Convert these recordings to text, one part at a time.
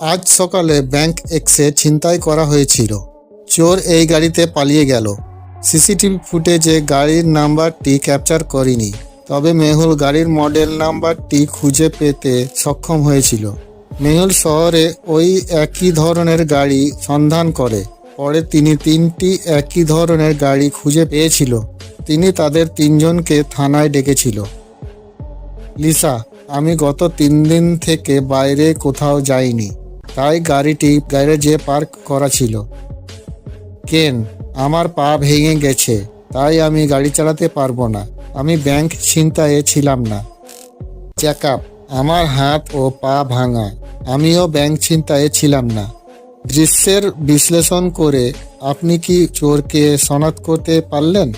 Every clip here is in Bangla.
আজ সকালে ব্যাংক এক্সে ছিনতাই করা হয়েছিল। চোর এই গাড়িতে পালিয়ে গেল। সিসিটিভি ফুটেজে গাড়ির নাম্বারটি ক্যাপচার করিনি, তবে মেহুল গাড়ির মডেল নাম্বারটি খুঁজে পেতে সক্ষম হয়েছিল। মেহুল শহরে ওই একই ধরনের গাড়ি সন্ধান করে, পরে তিনি তিনটি একই ধরনের গাড়ি খুঁজে পেয়েছিল। তিনি তাদের তিনজনকে থানায় ডেকেছিল। লিসা, আমি গত তিন দিন থেকে বাইরে কোথাও যাইনি। তাই গাড়িটি গ্যারেজে পার্ক করা ছিল। কেন? আমার পা ভেঙে গেছে, তাই আমি গাড়ি চালাতে পারব না। আমি ব্যাংক ছিনতাইয়ে ছিলাম না। চেক আমার হাত ও পা ভাঙা। আমিও ব্যাংক ছিনতাইয়ে ছিলাম না। দৃশ্যের বিশ্লেষণ করে আপনি কি চোরকে শনাক্ত করতে পারলেন?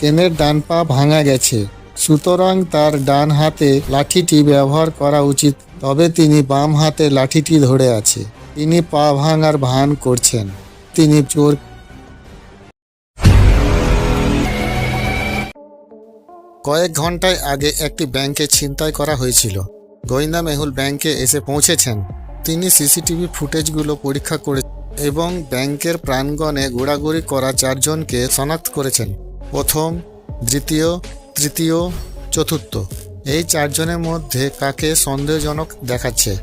কেনের ডান পা ভাঙা গেছে। সুতরাং তার ডান হাতে লাঠিটি ব্যবহার করা উচিত, তবে তিনি বাম হাতে লাঠিটি ধরে আছে। তিনি পা ভাঙার ভান করছেন। তিনি চোর। কয়েক ঘন্টায় আগে একটি ব্যাংকে ছিনতাই করা হয়েছিল। গোয়েন্দা মেহুল ব্যাংকে এসে পৌঁছেছেন। তিনি সিসিটিভি ফুটেজগুলো পরীক্ষা করে এবং ব্যাংকের প্রাঙ্গণে ঘোরাঘুরি করা চারজনকে শনাক্ত করেছেন। প্রথম, দ্বিতীয় তৃতীয়, চতুর্থ। এই চারজনের মধ্যে কাকে সন্দেহজনক দেখাচ্ছে?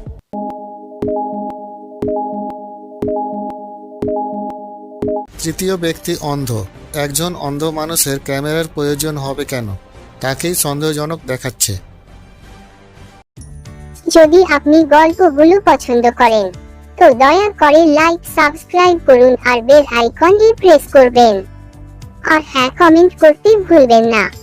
তৃতীয় ব্যক্তি অন্ধ। একজন অন্ধ মানুষের ক্যামেরার প্রয়োজন হবে কেন? তাকেই সন্দেহজনক দেখাচ্ছে। যদি আপনি গল্পগুলো পছন্দ করেন, তো দয়া করে লাইক, সাবস্ক্রাইব করুন আর বেল আইকনটি প্রেস করবেন। আর হ্যাঁ কমেন্ট করতে ভুলবেন না।